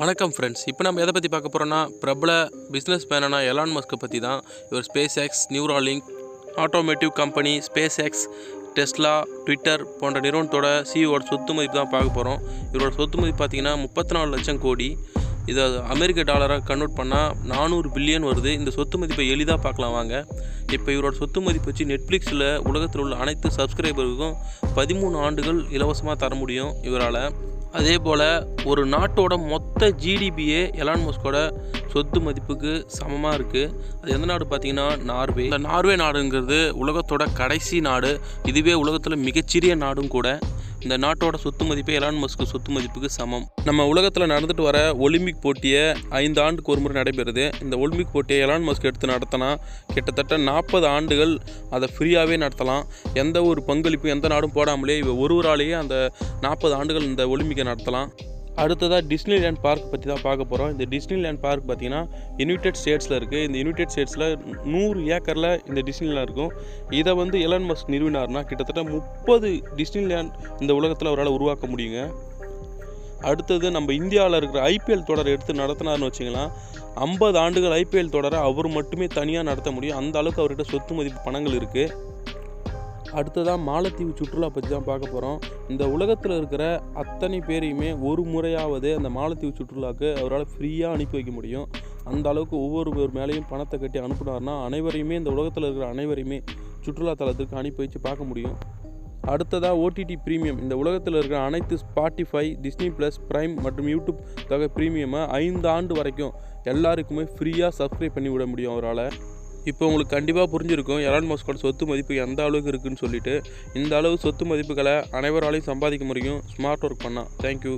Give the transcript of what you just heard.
வணக்கம் ஃப்ரெண்ட்ஸ் இப்போ நம்ம எதை பற்றி பார்க்க போகிறோன்னா பிரபல பிஸ்னஸ் மேனான எலான் மஸ்க்கை பற்றி தான். இவர் SpaceX Neuralink automotive company SpaceX Tesla Twitter போன்ற நிறுவனத்தோட சிஇஓட சொத்து மதிப்பு தான் பார்க்க போகிறோம் இவரோட சொத்து மதிப்பு பார்த்திங்கன்னா முப்பத்தி நாலு லட்சம் கோடி. இதை அமெரிக்க டாலராக கன்வெர்ட் பண்ணால் நானூறு பில்லியன் வருது. இந்த சொத்து மதிப்பை எளிதாக பார்க்கலாம் வாங்க. இப்போ இவரோட சொத்து மதிப்பு வச்சு நெட்ஃப்ளிக்ஸில் உலகத்தில் உள்ள அனைத்து சப்ஸ்கிரைபருக்கும் பதிமூணு ஆண்டுகள் இலவசமாக தர முடியும் இவரால். அதே போல் ஒரு நாட்டோட மொத்த ஜிடிபியே எலான் மஸ்கோட சொத்து மதிப்புக்கு சமமாக இருக்குது அது எந்த நாடு பார்த்தீங்கன்னா நார்வே. இந்த நார்வே நாடுங்கிறது உலகத்தோட கடைசி நாடு. இதுவே உலகத்தில் மிகச்சிறிய நாடும் கூட. இந்த நாட்டோட சொத்து மதிப்பே எலான் மஸ்க்கு சொத்து மதிப்புக்கு சமம். நம்ம உலகத்தில் நடந்துட்டு வர ஒலிம்பிக் போட்டியை ஐந்து ஆண்டுக்கு ஒரு முறை நடைபெறுது. இந்த ஒலிம்பிக் போட்டியை எலான் மஸ்க் எடுத்து நடத்தினா கிட்டத்தட்ட நாற்பது ஆண்டுகள் அதை ஃப்ரீயாகவே நடத்தலாம். எந்த ஒரு பங்களிப்பும் எந்த நாடும் போடாமலே இவ ஒருவராலேயே அந்த நாற்பது ஆண்டுகள் இந்த ஒலிம்பிக்கை நடத்தலாம். அடுத்ததாக டிஸ்னிலேண்ட் பார்க் பற்றி தான் பார்க்க போகிறோம் இந்த டிஸ்னிலேண்ட் பார்க் பார்த்தீங்கன்னா யுனைடெட் ஸ்டேட்ஸில் இருக்குது இந்த யுனைடெட் ஸ்டேட்ஸில் நூறு ஏக்கரில் இந்த டிஸ்னிலேண்ட் இருக்கும். இதை வந்து எலன் மஸ்க் நிறுவினார்னா கிட்டத்தட்ட முப்பது டிஸ்னிலேண்ட் இந்த உலகத்தில் அவரால் உருவாக்க முடியுங்க. அடுத்தது நம்ம இந்தியாவில் இருக்கிற ஐபிஎல் தொடர் எடுத்து நடத்தினார்னு வச்சிங்களேன் ஐம்பது ஆண்டுகள் ஐபிஎல் தொடரை அவர் மட்டுமே தனியாக நடத்த முடியும். அந்த அளவுக்கு அவர்கிட்ட சொத்து மதிப்பு பணங்கள் இருக்குது அடுத்ததாக மாலத்தீவு சுற்றுலா பற்றி தான் பார்க்க போகிறோம் இந்த உலகத்தில் இருக்கிற அத்தனை பேரையுமே ஒரு முறையாவது அந்த மாலத்தீவு சுற்றுலாவுக்கு அவரால் ஃப்ரீயாக அனுப்பி வைக்க முடியும். அந்த அளவுக்கு ஒவ்வொரு மேலேயும் பணத்தை கட்டி அனுப்புனார்னா அனைவரையுமே இந்த உலகத்தில் இருக்கிற அனைவரையுமே சுற்றுலா தலத்துக்கு அனுப்பி வச்சு பார்க்க முடியும். அடுத்ததாக ஓடிடி ப்ரீமியம் இந்த உலகத்தில் இருக்கிற அனைத்து ஸ்பாட்டிஃபை டிஸ்னி ப்ளஸ் ப்ரைம் மற்றும் யூடியூப் தொகை ப்ரீமியமை ஐந்து ஆண்டு வரைக்கும் எல்லாருக்குமே ஃப்ரீயாக சப்ஸ்கிரைப் பண்ணி விட முடியும் அவரால். இப்போ உங்களுக்கு கண்டிப்பாக புரிஞ்சிருக்கும். எலான் மஸ்கோட சொத்து மதிப்பு எந்த அளவுக்கு இருக்குன்னு சொல்லிட்டு. இந்த அளவு சொத்து மதிப்புகளை அனைவராலையும் சம்பாதிக்க முடியும். ஸ்மார்ட் ஒர்க் பண்ணால் தேங்க்யூ